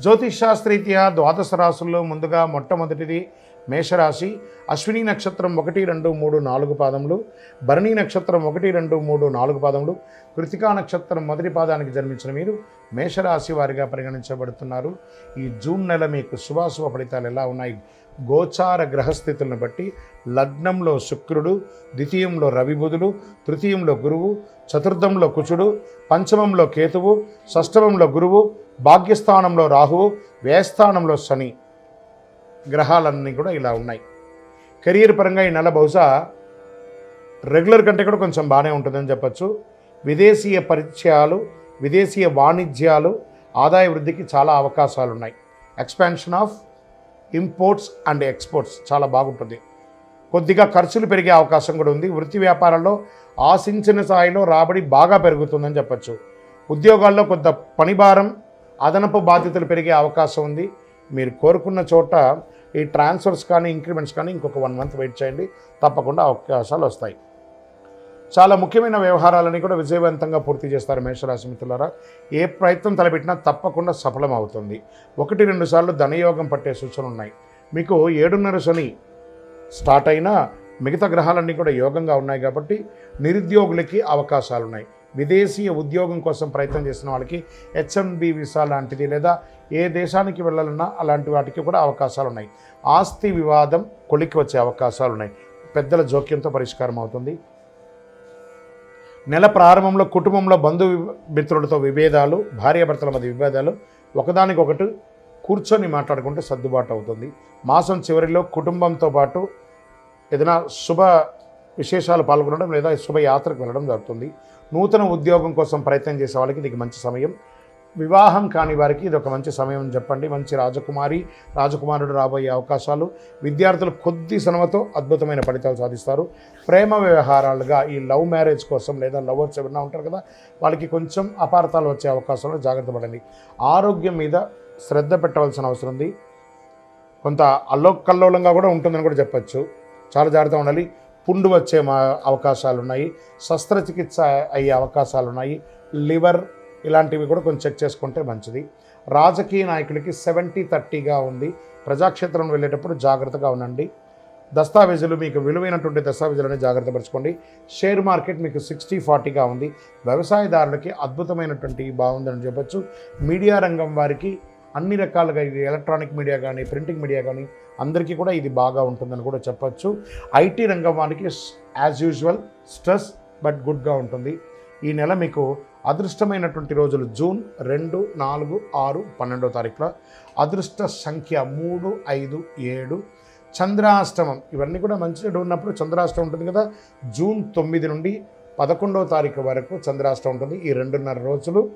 జ్యోతిషాస్త్రీత్యా ద్వాదశ రాసుల్లో ముందుగా మొట్టమొదటిది మేషరాశి. అశ్విని నక్షత్రం ఒకటి రెండు మూడు నాలుగు పాదములు. భరణి నక్షత్రం ఒకటి రెండు మూడు నాలుగు పాదములు. కృతికా నక్షత్రం మొదటి పాదానికి జన్మించిన మీరు మేషరాశి వారిగా పరిగణించబడుతున్నారు. ఈ జూన్ నెల మీకు శుభాశుభ ఫలితాలు ఎలా ఉన్నాయి? గోచార గ్రహస్థితులను బట్టి లగ్నంలో శుక్రుడు ద్వితీయంలో రవిబుధుడు తృతీయంలో గురువు చతుర్థంలో కుచుడు పంచమంలో కేతువు షష్టమంలో గురువు భాగ్యస్థానంలో రాహువు వ్యయస్థానంలో శని గ్రహాలన్నీ కూడా ఇలా ఉన్నాయి. కెరీర్ పరంగా ఈ నెల బహుశా రెగ్యులర్ కంటే కూడా కొంచెం బాగానే ఉంటుందని చెప్పచ్చు. విదేశీయ పరిచయాలు విదేశీయ వాణిజ్యాలు ఆదాయ వృద్ధికి చాలా అవకాశాలు ఉన్నాయి expansion of imports and exports చాలా బాగుంటుంది. కొద్దిగా ఖర్చులు పెరిగే అవకాశం కూడా ఉంది. వృత్తి వ్యాపారాల్లో ఆశించిన స్థాయిలో రాబడి బాగా పెరుగుతుందని చెప్పచ్చు. ఉద్యోగాల్లో కొంత పనిభారం అదనపు బాధ్యతలు పెరిగే అవకాశం ఉంది. మీరు కోరుకున్న చోట ఈ ట్రాన్స్ఫర్స్ కానీ ఇంక్రిమెంట్స్ కానీ ఇంకొక వన్ మంత్ వెయిట్ చేయండి. తప్పకుండా అవకాశాలు వస్తాయి. చాలా ముఖ్యమైన వ్యవహారాలని కూడా విజయవంతంగా పూర్తి చేస్తారు మేషరాశి మిత్రులారా. ఏ ప్రయత్నం తలపెట్టినా తప్పకుండా సఫలం అవుతుంది ఒకటి రెండు సార్లు ధనయోగం పట్టే సూచనలు ఉన్నాయి. మీకు ఏడున్నర శని స్టార్ట్ అయినా మిగతా గ్రహాలన్నీ కూడా యోగంగా ఉన్నాయి కాబట్టి నిరుద్యోగులకి అవకాశాలు ఉన్నాయి విదేశీయ ఉద్యోగం కోసం ప్రయత్నం చేసిన వాళ్ళకి హెచ్ఎంబి వీసా లాంటిది లేదా ఏ దేశానికి వెళ్ళాలన్నా అలాంటి వాటికి కూడా అవకాశాలు ఉన్నాయి ఆస్తి వివాదం కొలికి వచ్చే అవకాశాలు ఉన్నాయి పెద్దల జోక్యంతో పరిష్కారం అవుతుంది. నెల ప్రారంభంలో కుటుంబంలో బంధు మిత్రులతో విభేదాలు భార్యాభర్తల మధ్య విభేదాలు ఒకదానికొకటి కూర్చొని మాట్లాడుకుంటే సర్దుబాటు అవుతుంది. మాసం చివరిలో కుటుంబంతో పాటు ఏదైనా శుభ విశేషాలు పాల్గొనడం లేదా శుభయాత్రకు వెళ్ళడం జరుగుతుంది. నూతన ఉద్యోగం కోసం ప్రయత్నం చేసే వాళ్ళకి ఇది మంచి సమయం. వివాహం కాని వారికి ఇది ఒక మంచి సమయం అని చెప్పండి. మంచి రాజకుమారి రాజకుమారుడు రాబోయే అవకాశాలు. విద్యార్థులు కొద్ది శ్రమతో అద్భుతమైన ఫలితాలు సాధిస్తారు. ప్రేమ వ్యవహారాలుగా ఈ లవ్ మ్యారేజ్ కోసం లేదా లవర్స్ ఎవరైనా ఉంటారు కదా వాళ్ళకి కొంచెం అపార్థాలు వచ్చే అవకాశాలు జాగ్రత్త పడండి. ఆరోగ్యం మీద శ్రద్ధ పెట్టవలసిన అవసరం ఉంది. కొంత అల్లోకల్లోలంగా కూడా ఉంటుందని కూడా చెప్పచ్చు. చాలా జాగ్రత్తగా ఉండాలి. పుండు వచ్చే మా అవకాశాలు ఉన్నాయి శస్త్రచికిత్స అయ్యే అవకాశాలు ఉన్నాయి లివర్ ఇలాంటివి కూడా కొంచెం చెక్ చేసుకుంటే మంచిది. రాజకీయ నాయకులకి సెవెంటీ థర్టీగా ఉంది. ప్రజాక్షేత్రం వెళ్ళేటప్పుడు జాగ్రత్తగా ఉండండి. దస్తావేజులు మీకు విలువైనటువంటి దస్తావేజులని జాగ్రత్త పరచుకోండి షేర్ మార్కెట్ మీకు సిక్స్టీ ఫార్టీగా ఉంది. వ్యవసాయదారులకి అద్భుతమైనటువంటి బాగుందని చెప్పచ్చు. మీడియా రంగం వారికి అన్ని రకాలుగా ఇది ఎలక్ట్రానిక్ మీడియా కానీ ప్రింటింగ్ మీడియా కానీ అందరికీ కూడా ఇది బాగా ఉంటుందని కూడా చెప్పచ్చు. ఐటీ రంగం వారికి యాజ్ యూజువల్ స్ట్రెస్ బట్ గుడ్గా ఉంటుంది. ఈ నెల మీకు అదృష్టమైనటువంటి రోజులు జూన్ రెండు నాలుగు ఆరు పన్నెండో తారీఖుల అదృష్ట సంఖ్య మూడు ఐదు ఏడు. చంద్రాష్టమం ఇవన్నీ కూడా మంచి చెడు ఉన్నప్పుడు చంద్రాష్టమం ఉంటుంది కదా. జూన్ తొమ్మిది నుండి పదకొండవ తారీఖు వరకు చంద్రాష్టమం ఉంటుంది. ఈ రెండున్నర రోజులు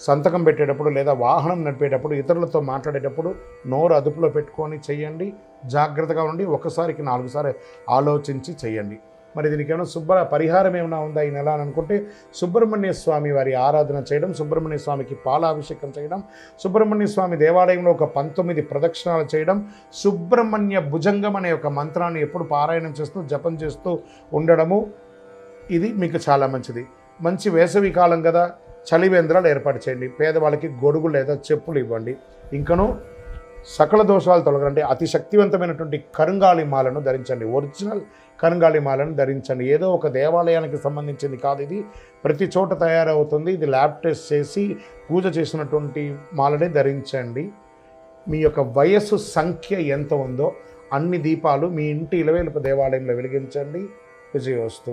సంతకం పెట్టేటప్పుడు లేదా వాహనం నడిపేటప్పుడు ఇతరులతో మాట్లాడేటప్పుడు నోరు అదుపులో పెట్టుకొని చేయండి. జాగ్రత్తగా ఉండి ఒకసారికి నాలుగుసారి ఆలోచించి చేయండి. మరి దీనికి ఏమైనా శుభ్ర పరిహారం ఏమైనా ఉందా ఈ నెల అని అనుకుంటే సుబ్రహ్మణ్య స్వామి వారి ఆరాధన చేయడం సుబ్రహ్మణ్య స్వామికి పాలాభిషేకం చేయడం సుబ్రహ్మణ్య స్వామి దేవాలయంలో ఒక పంతొమ్మిది ప్రదక్షిణాలు చేయడం సుబ్రహ్మణ్య భుజంగం అనే ఒక మంత్రాన్ని ఎప్పుడు పారాయణం చేస్తూ జపం చేస్తూ ఉండడము ఇది మీకు చాలా మంచిది. మంచి వేసవి కాలం కదా చలివేంద్రాలు ఏర్పాటు చేయండి. పేదవాళ్ళకి గొడుగు లేదా చెప్పులు ఇవ్వండి. ఇంకను సకల దోషాలు తొలగండి అతి శక్తివంతమైనటువంటి కరుంగాళి మాలను ధరించండి. ఒరిజినల్ కరుంగాళి మాలను ధరించండి. ఏదో ఒక దేవాలయానికి సంబంధించింది కాదు ఇది. ప్రతి చోట తయారవుతుంది. ఇది ల్యాబ్ టెస్ట్ చేసి పూజ చేసినటువంటి మాలనే ధరించండి. మీ యొక్క వయస్సు సంఖ్య ఎంత ఉందో అన్ని దీపాలు మీ ఇంటి ఇలవేలుపు దేవాలయంలో వెలిగించండి. విజయోస్తు